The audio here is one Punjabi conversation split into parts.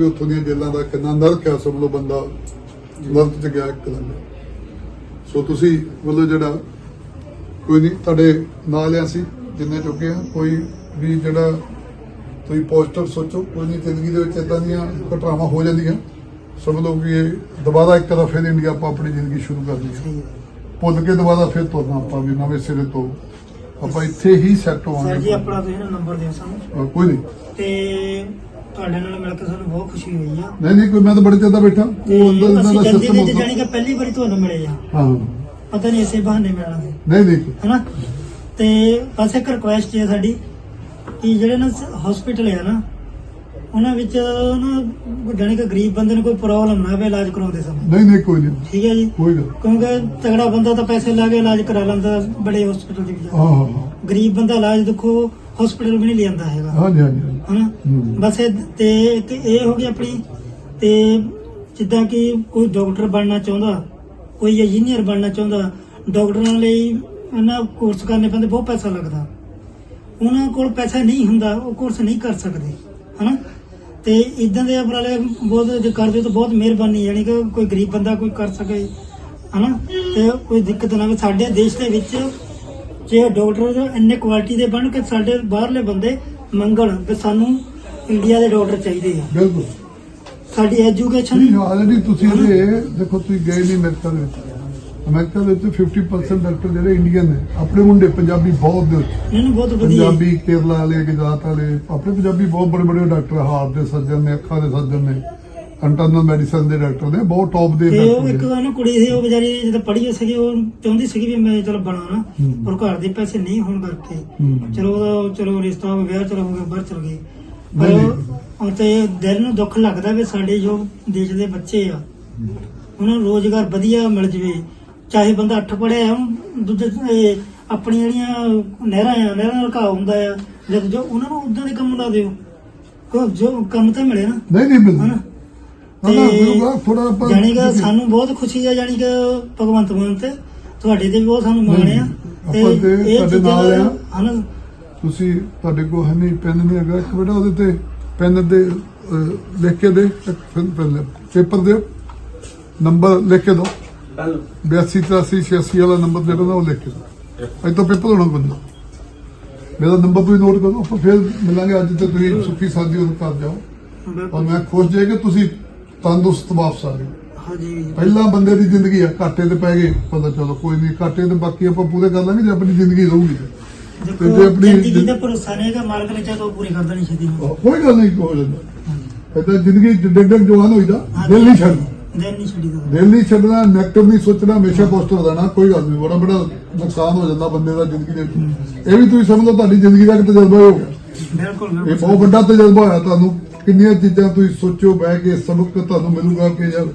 ਵੀ ਉੱਥੋਂ ਦੀਆਂ ਜੇਲ੍ਹਾਂ ਦਾ ਕਿੰਨਾ ਨਰਕ ਹੈ ਸਭ ਲੋ ਬੰਦਾ ਨਰਕ ਚ ਗਿਆ ਇੱਕ ਦਿਨ। ਸੋ ਤੁਸੀਂ ਵੱਲੋਂ ਜਿਹੜਾ ਕੋਈ ਨਹੀਂ ਤੁਹਾਡੇ ਨਾਲ ਆ ਸੀ ਜਿੰਨੇ ਚੁੱਕੇ ਆ ਕੋਈ ਵੀ ਜਿਹੜਾ ਤੁਸੀਂ ਪੋਜ਼ਿਟਿਵ ਸੋਚੋ ਕੋਈ ਨਹੀਂ ਜ਼ਿੰਦਗੀ ਦੇ ਵਿੱਚ ਇਦਾਂ ਦੀਆਂ ਘਟਨਾਵਾਂ ਹੋ ਜਾਂਦੀਆਂ। ਸਮਝ ਲਓ ਕਿ ਇਹ ਦੁਬਾਰਾ ਇੱਕ ਵਾਰ ਫਿਰ ਇੰਡੀਆ ਆਪਾਂ ਆਪਣੀ ਜ਼ਿੰਦਗੀ ਸ਼ੁਰੂ ਕਰਨੀ ਹੈ ਭੁੱਲ ਕੇ ਦੁਬਾਰਾ ਫਿਰ ਤੁਰਨਾ ਆਪਾਂ ਵੀ ਨਵੇਂ ਸਿਰੇ ਤੋਂ। ਆਪਾਂ ਇੱਥੇ ਹੀ ਸੈੱਟ ਸਰ ਜੀ ਹੋਵਾਂਗੇ ਆਪਣਾ ਤੁਸੀਂ ਨੰਬਰ ਦਿਓ ਸਾਨੂੰ। ਕੋਈ ਨਹੀਂ। ਤੇ ਤੁਹਾਡੇ ਨਾਲ ਮਿਲ ਕੇ ਸਾਨੂੰ ਬਹੁਤ ਖੁਸ਼ੀ ਹੋਈ ਆ। ਨਹੀਂ ਨਹੀਂ ਕੋਈ ਮੈਂ ਤਾਂ ਬੜੇ ਚਿਰ ਦਾ ਬੈਠਾ। ਉਹ ਅੰਦਰ ਇਹਨਾਂ ਦਾ ਸਿਸਟਮ ਵਿੱਚ ਜਾਣੀ ਕਿ ਪਹਿਲੀ ਵਾਰੀ ਤੁਹਾਨੂੰ ਮਿਲੇ ਆ। ਹਾਂ। ਪਤਾ ਨਹੀਂ ਇਸੇ ਬਹਾਨੇ ਮਿਲਣਾ ਨਹੀਂ ਨਹੀਂ। ਹਨਾ? ਤੇ ਬਸ ਇੱਕ ਰਿਕੁਐਸਟ ਹੈ ਸਾਡੀ ਕਿ ਜਿਹੜੇ ਨਾ ਹਸਪੀਟਲ ਆ ਨਾ ਉਹਨਾਂ ਵਿੱਚ ਨਾ ਜਾਣੀ ਕਿ ਗਰੀਬ ਬੰਦੇ ਨੂੰ ਕੋਈ ਪ੍ਰੋਬਲਮ ਨਾ ਆਵੇ ਇਲਾਜ ਕਰਾਉਂਦੇ ਸਮੇਂ। ਨਹੀਂ ਨਹੀਂ ਕੋਈ ਨਹੀਂ। ਠੀਕ ਹੈ ਜੀ? ਕੋਈ ਗੱਲ ਕਿਉਂਕਿ ਤਗੜਾ ਬੰਦਾ ਤਾਂ ਪੈਸੇ ਲਾ ਕੇ ਇਲਾਜ ਕਰਾ ਲੈਂਦਾ ਬੜੇ ਹਸਪੀਟਲ ਦੇ ਵਿੱਚ। ਹਾਂ ਹਾਂ ਹਾਂ। ਗਰੀਬ ਬੰਦਾ ਇਲਾਜ ਦੇਖੋ ਹਸਪੀਟਲ ਵੀ ਨਹੀਂ ਲਿਆਂਦਾ ਹੈਗਾ। ਹਾਂਜੀ ਹਾਂਜੀ ਹਾਂਜੀ। ਹਨਾ। ਬਸ ਇਹ ਤੇ ਇੱਕ ਇਹ ਹੋ ਗਈ ਆਪਣੀ ਤੇ ਜਿੱਦਾਂ ਕਿ ਕੋਈ ਡਾਕਟਰ ਬਣਨਾ ਚਾਹੁੰਦਾ ਕੋਈ ਇੰਜੀਨੀਅਰ ਬਣਨਾ ਚਾਹੁੰਦਾ ਡਾਕਟਰਾਂ ਲਈ ਇਹਨਾਂ ਕੋਰਸ ਕਰਨੇ ਪੈਂਦੇ ਬਹੁਤ ਪੈਸਾ ਲੱਗਦਾ। ਉਹਨਾਂ ਕੋਲ ਪੈਸਾ ਨਹੀਂ ਹੁੰਦਾ ਉਹ ਕੋਰਸ ਨਹੀਂ ਕਰ ਸਕਦੇ ਹਨਾ? ਤੇ ਇਦਾਂ ਦੇ ਉਪਰਾਲੇ ਬਹੁਤ ਜੇ ਕਰਦੇ ਤਾਂ ਬਹੁਤ ਮਿਹਰਬਾਨੀ ਯਾਨੀ ਕਿ ਕੋਈ ਗਰੀਬ ਬੰਦਾ ਕੋਈ ਕਰ ਸਕੇ ਹਨਾ? ਤੇ ਕੋਈ ਦਿੱਕਤ ਨਾ ਆਵੇ ਸਾਡੇ ਦੇਸ਼ ਦੇ ਵਿੱਚ ਜੇ ਡਾਕਟਰ ਇੰਨੇ ਕੁਆਲਿਟੀ ਦੇ ਬਣ ਕੇ ਸਾਡੇ ਬਾਹਰਲੇ ਬੰਦੇ ਮੰਗਣ ਕਿ ਸਾਨੂੰ ਇੰਡੀਆ ਦੇ ਡਾਕਟਰ ਚਾਹੀਦੇ ਆ। ਬਿਲਕੁਲ। ਸਾਡੀ ਐਜੂਕੇਸ਼ਨ ਨਹੀਂ ਆਲਰੇਡੀ ਤੁਸੀਂ ਇਹਦੇ ਦੇਖੋ ਤੁਸੀਂ ਗਏ ਨਹੀਂ ਅਮਰੀਕਾ ਦੇ ਵਿੱਚ। ਅਮਰੀਕਾ ਦੇ ਵਿੱਚ 50% ਡਾਕਟਰ ਜਿਹੜੇ ਇੰਡੀਅਨ ਨੇ। ਆਪਣੇ ਮੁੰਡੇ ਪੰਜਾਬੀ ਬਹੁਤ ਦੇ ਇਹਨੂੰ ਬਹੁਤ ਵਧੀਆ ਪੰਜਾਬੀ ਕੇਰਲਾ ਵਾਲੇ ਗੁਜਰਾਤ ਵਾਲੇ ਆਪਣੇ ਪੰਜਾਬੀ ਬਹੁਤ ਬੜੇ ਬੜੇ ਡਾਕਟਰ ਹਾਰਟ ਦੇ ਸਰਜਨ ਨੇ ਅੱਖਾਂ ਦੇ ਸਰਜਨ ਨੇ। ਇੰਟਰਨਲ ਮੈਡੀਸਨ ਦੇ ਡਾਕਟਰ ਨੇ ਬਹੁਤ ਟੌਪ ਦੇ ਤੇ ਉਹ ਇੱਕ ਨੇ ਉਹਨੂੰ ਕੁੜੀ ਸੀ ਉਹ ਵਿਚਾਰੀ ਜਦੋਂ ਪੜ੍ਹੀ ਸੀਗੀ ਉਹ ਚਾਹੁੰਦੀ ਸੀਗੀ ਵੀ ਮੈਂ ਚਲ ਬਣਾ ਨਾ ਹੂੰ। ਪਰ ਘਰ ਦੇ ਪੈਸੇ ਨਹੀਂ ਹੋਣ ਕਰਕੇ। ਚਲੋ ਉਹਦਾ ਚਲੋ ਰਿਸ਼ਤਾ ਹੋ ਗਿਆ ਚਲੋ ਹੋ ਗਿਆ ਬਾਹਰ ਚਲ ਨਹੀਂ, ਨਹੀਂ। ਪਰ ਉਹ ਤੇ ਦਿਲ ਨੂੰ ਦੁੱਖ ਲੱਗਦਾ ਵੀ ਸਾਡੇ ਜੋ ਦੇਸ਼ ਦੇ ਬੱਚੇ ਆ ਉਹਨਾਂ ਨੂੰ ਰੋਜ਼ਗਾਰ ਵਧੀਆ ਮਿਲ ਜਵੇ। ਚਾਹੇ ਬੰਦਾ ਅੱਠ ਪੜਿਆ ਹੁਣ ਦੂਜੇ ਇਹ ਆਪਣੀਆਂ ਜਿਹੜੀਆਂ ਨਹਿਰਾਂ ਆ ਨਹਿਰਾਂ ਨਾਲ ਘਾਹ ਹੁੰਦਾ ਆ ਜਦ ਜੋ ਉਹਨਾਂ ਨੂੰ ਉਦਾਂ ਦੇ ਕੰਮ ਲਾ ਦਿਓ। ਕੋ ਜੋ ਕੰਮ ਤਾਂ ਮਿਲੇ ਨਾ। ਨਹੀਂ ਨਹੀਂ ਬਿਲਕੁਲ ਹਨਾ? ਨਾ ਨਾ ਬਿਲਕੁਲ ਥੋੜਾ ਆਪਾਂ ਜਾਣੀ ਕਿ ਸਾਨੂੰ ਬਹੁਤ ਖੁਸ਼ੀ ਆ ਜਾਣੀ ਕਿ ਭਗਵੰਤ ਮਾਨ ਤੇ ਤੁਹਾਡੇ ਤੇ ਵੀ ਬਹੁਤ ਸਾਨੂੰ ਮਾਣ ਆ। ਆਪਾਂ ਤੇ ਤੁਹਾਡੇ ਚੀਜ਼ਾਂ ਨਾਲ ਆ। ਹਨਾ। ਤੁਸੀਂ ਤੁਹਾਡੇ ਕੋਲ ਹੈ ਨਹੀਂ ਪੈਨ ਨਹੀਂ ਹੈਗਾ। ਇੱਕ ਬੇਟਾ ਉਹਦੇ ਤੇ ਪੈਨ ਦੇ ਲਿਖ ਕੇ ਦੇ ਪੇਪਰ ਦੇ ਨੰਬਰ ਲਿਖ ਕੇ ਦਿਓ 82 83 86 ਵਾਲਾ ਨੰਬਰ ਜਿਹੜਾ ਉਹ ਲਿਖ ਕੇ ਦਿਓ ਅੱਜ ਤੋਂ ਪੇਪਰ ਹੋਣਾ ਬੰਦਾ। ਮੇਰਾ ਨੰਬਰ ਤੁਸੀਂ ਨੋਟ ਕਰੋ ਫਿਰ ਮਿਲਾਂਗੇ। ਅੱਜ ਤੇ ਤੁਸੀਂ ਸੁੱਖੀ ਸਾਦੀ ਉਹ ਕਰ ਜਾਓ। ਔਰ ਮੈਂ ਖੁਸ਼ ਜੇ ਕਿ ਤੁਸੀਂ ਤੰਦਰੁਸਤ ਵਾਪਸ ਆ ਗਏ। ਹਾਂਜੀ। ਪਹਿਲਾ ਬੰਦੇ ਦੀ ਜ਼ਿੰਦਗੀ ਆ ਘਾਟੇ ਤੇ ਪੈ ਗਏ। ਪਤਾ ਚਲੋ ਕੋਈ ਨਹੀਂ ਘਾਟੇ ਤੇ ਬਾਕੀ ਆਪਾਂ ਪੂਰੇ ਕਰ ਲਾਂਗੇ ਜੇ ਆਪਣੀ ਜ਼ਿੰਦਗੀ ਰਹੂਗੀ ਤੇ। ਜੇ ਆਪਣੀ ਜ਼ਿੰਦਗੀ ਦਾ ਭਰੋਸਾ ਨਹੀਂ ਹੈਗਾ ਮਾਲਕ ਨੇ ਚਾਹੇ ਤਾਂ ਉਹ ਪੂਰੀ ਕਰ ਦੇਣੀ ਛੇਤੀ। ਕੋਈ ਗੱਲ ਨਹੀਂ ਹੋ ਜਾਂਦਾ ਇਦਾਂ ਜ਼ਿੰਦਗੀ ਡਿੱਗ ਜਵਾਨ ਹੋਈਦਾ ਦਿਲ ਨਹੀਂ ਛੱਡਣਾ। ਦਿਲ ਨਹੀਂ ਛੱਡੀਦਾ। ਦਿਲ ਨਹੀਂ ਛੱਡਣਾ ਨੈਗੇਟਿਵ ਨਹੀਂ ਸੋਚਣਾ ਹਮੇਸ਼ਾ ਪੋਜ਼ਿਟਿਵ ਰਹਿਣਾ ਕੋਈ ਗੱਲ ਨਹੀਂ ਬੜਾ ਬੜਾ ਨੁਕਸਾਨ ਹੋ ਜਾਂਦਾ ਬੰਦੇ ਦਾ ਜ਼ਿੰਦਗੀ ਦੇ ਵਿੱਚ। ਇਹ ਵੀ ਤੁਸੀਂ ਸਮਝ ਤੁਹਾਡੀ ਜ਼ਿੰਦਗੀ ਦਾ ਇੱਕ ਤਜਰਬਾ ਹੋ ਗਿਆ। ਬਿਲਕੁਲ। ਇਹ ਬਹੁਤ ਵੱਡਾ ਤਜਰਬਾ ਹੋਇਆ ਤੁਹਾਨੂੰ। ਕਿੰਨੀਆਂ ਚੀਜ਼ਾਂ ਤੁਸੀਂ ਸੋਚੋ ਬਹਿ ਕੇ ਸਬਕ ਤੁਹਾਨੂੰ ਮਿਲੂਗਾ ਕਿ ਯਾਰ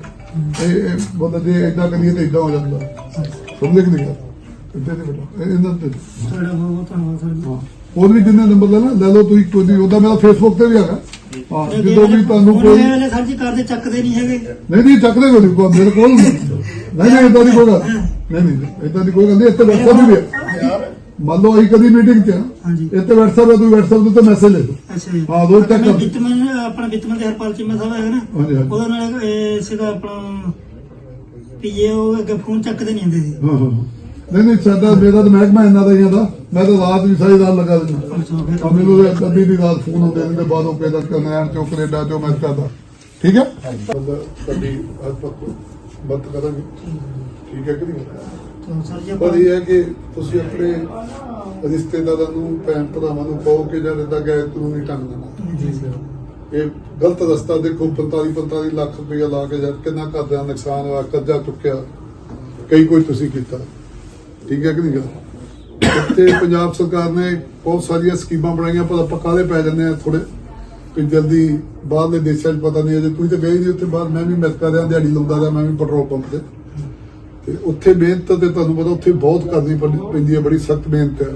ਇਹ ਬੰਦਾ ਜੇ ਇਦਾਂ ਕਰੀਏ ਤਾਂ ਇਦਾਂ ਹੋ ਜਾਂਦਾ। ਸਮਝ ਕਿ ਨਹੀਂ? ਇੱਦਾਂ ਦੇ ਬੇਟਾ ਇਹ- ਇਹਨਾਂ ਤੇ। ਤੁਹਾਡਾ ਬਹੁਤ ਬਹੁਤ ਧੰਨਵਾਦ ਸਰ ਜੀ। ਹਾਂ। ਹੋਰ ਵੀ ਜਿੰਨੇ ਨੰਬਰ ਲੈਣਾ ਲੈ ਲਓ ਤੁਸੀਂ ਕੋਈ ਉਹਦਾ ਮੇਰਾ ਫੇਸਬੁੱਕ ਤੇ ਵੀ ਹੈਗਾ। ਹਾਂ। ਜਦੋਂ ਵੀ ਤੁਹਾਨੂੰ ਕੋਈ ਇਹ ਵਾਲੇ ਸਰ ਜੀ ਕਰਦੇ ਚੱਕਦੇ ਨਹੀਂ ਹੈਗੇ। ਨਹੀਂ ਨਹੀਂ ਚੱਕਦੇ ਕੋਈ ਮੇਰੇ ਕੋਲ ਨਹੀਂ ਨਹੀਂ ਇਦਾਂ ਦੀ ਕੋਈ ਗੱਲ ਨਹੀਂ ਨਹੀਂ ਇਦਾਂ ਦੀ ਕੋਈ ਗੱਲ ਨਹੀਂ। ਇੱਥੇ WhatsApp ਵੀ ਹੈ। ਮੰਨ ਲਓ ਅਸੀਂ ਕਦੀ ਮੀਟਿੰਗ 'ਚ ਆ, ਹਾਂਜੀ। ਇੱਥੇ WhatsApp ਹੈ ਤੁਸੀਂ WhatsApp ਦੇ ਉੱਤੇ ਮੈਸੇਜ ਲੈ ਦਿਓ ਅੱਛਾ ਜੀ। ਹਾਂ, ਰੋਜ਼ ਤੱਕ ਆਪਣਾ ਬਿੱਤਮਨ ਆਪਣਾ ਬਿੱਤਮਨ ਦੇ ਹਰਪਾਲ ਚੀਮਾ ਸਾਹਿਬ ਹੈਗਾ ਨਾ। ਹਾਂਜੀ, ਹਾਂਜੀ। ਉਹਦੇ ਨਾਲ ਇਹ ਸੀਗਾ ਆਪਣਾ ਪੀਏ ਉਹ ਅੱਗੇ ਫੋਨ ਚੱਕਦੇ ਨਹੀਂ ਹੁੰਦੇ ਸੀ। ਹਾਂ ਹਾਂ ਨਹੀਂ ਨਹੀਂ ਸਾਡਾ ਮੇਰਾ ਤਾਂ ਮਹਿਕਮਾ ਇੰਨਾ ਦਾ ਹੀ ਆਦਾ ਮੈਂ ਤਾਂ ਰਾਤ ਵੀ ਸਾਰੀ ਰਾਤ ਲਗਾ ਦਿੰਦਾ ਅੱਛਾ ਫਿਰ ਆ ਮੈਨੂੰ ਤਾਂ ਅੱਧੀ ਦੀ ਰਾਤ ਫੋਨ ਆਉਂਦੇ ਨੇ ਤੇ ਬਾਅਦੋਂ ਕਹਿੰਦਾ ਕਨੈਣ ਚੋਂ ਕੈਨੇਡਾ ਚੋਂ ਮੈਂ ਕਰਦਾ। ਠੀਕ ਹੈ ਸਾਡੀ ਅੱਜ ਤੱਕ ਮਤ ਕਰਾਂਗੇ। ਠੀਕ। ਹੈ ਕਿ ਨਹੀਂ? ਤਾਂ ਸਰ ਜੀ ਪਰ ਆਪਾਂ ਇਹ ਹੈ ਕਿ ਤੁਸੀਂ ਆਪਣੇ ਰਿਸ਼ਤੇਦਾਰਾਂ ਨੂੰ ਭੈਣ ਭਰਾਵਾਂ ਨੂੰ ਕਹੋ ਕਿ ਜਦ ਇਦਾਂ ਗਏ ਤੂੰ ਨਹੀਂ ਟੰਗ ਦੇਣਾ ਜੀ ਸਰ ਇਹ ਗਲਤ ਰਸਤਾ ਦੇਖੋ 45 45 ਲੱਖ ਰੁਪਇਆ ਲਾ ਕੇ ਜਦ ਕਿੰਨਾ ਘਰ ਦਾ ਨੁਕਸਾਨ ਹੋਇਆ ਕਰਜ਼ਾ ਚੁੱਕਿਆ ਕਈ ਕੋਈ ਤੁਸੀਂ ਕੀਤਾ। ਠੀਕ ਹੈ ਕਿ ਨਹੀਂ ਗੱਲ? ਤੇ ਪੰਜਾਬ ਸਰਕਾਰ ਨੇ ਬਹੁਤ ਸਾਰੀਆਂ ਸਕੀਮਾਂ ਬਣਾਈਆਂ ਪਰ ਆਪਾਂ ਕਾਹਦੇ ਪੈ ਜਾਂਦੇ ਆ ਥੋੜੇ ਕਿ ਜਲਦੀ ਬਾਹਰਲੇ ਦੇਸ਼ਾਂ 'ਚ ਪਤਾ ਨਹੀਂ ਅਜੇ ਤੁਸੀਂ ਤਾਂ ਗਏ ਨਹੀਂ ਉੱਥੇ ਬਾਹਰ ਮੈਂ ਵੀ ਅਮਰੀਕਾ ਰਿਹਾ ਦਿਹਾੜੀ ਲਾਉਂਦਾ ਰਿਹਾ ਮੈਂ ਵੀ ਪੈਟਰੋਲ ਪੰਪ ਤੇ। ਤੇ ਉੱਥੇ ਮਿਹਨਤ ਤੇ ਤੁਹਾਨੂੰ ਪਤਾ ਉੱਥੇ ਬਹੁਤ ਕਰਨੀ ਪੈਂਦੀ- ਹੈ, ਬੜੀ ਸਖਤ ਮਿਹਨਤ ਹੈ।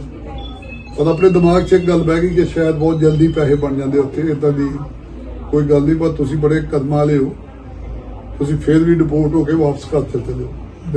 ਪਰ ਆਪਣੇ ਦਿਮਾਗ 'ਚ ਇੱਕ ਗੱਲ ਬਹਿ ਗਈ ਕਿ ਸ਼ਾਇਦ ਬਹੁਤ ਜਲਦੀ ਪੈਸੇ ਬਣ ਜਾਂਦੇ ਉੱਥੇ ਇਦਾਂ ਦੀ ਕੋਈ ਗੱਲ ਨਹੀਂ, ਪਰ ਤੁਸੀਂ ਬੜੇ ਕਦਮਾਂ ਵਾਲੇ ਹੋ। ਤੁਸੀਂ ਫੇਰ ਵੀ ਡਿਪੋਰਟ ਹੋ ਕੇ ਵਾਪਸ ਘਰ ਚਲੇ ਜਾਓ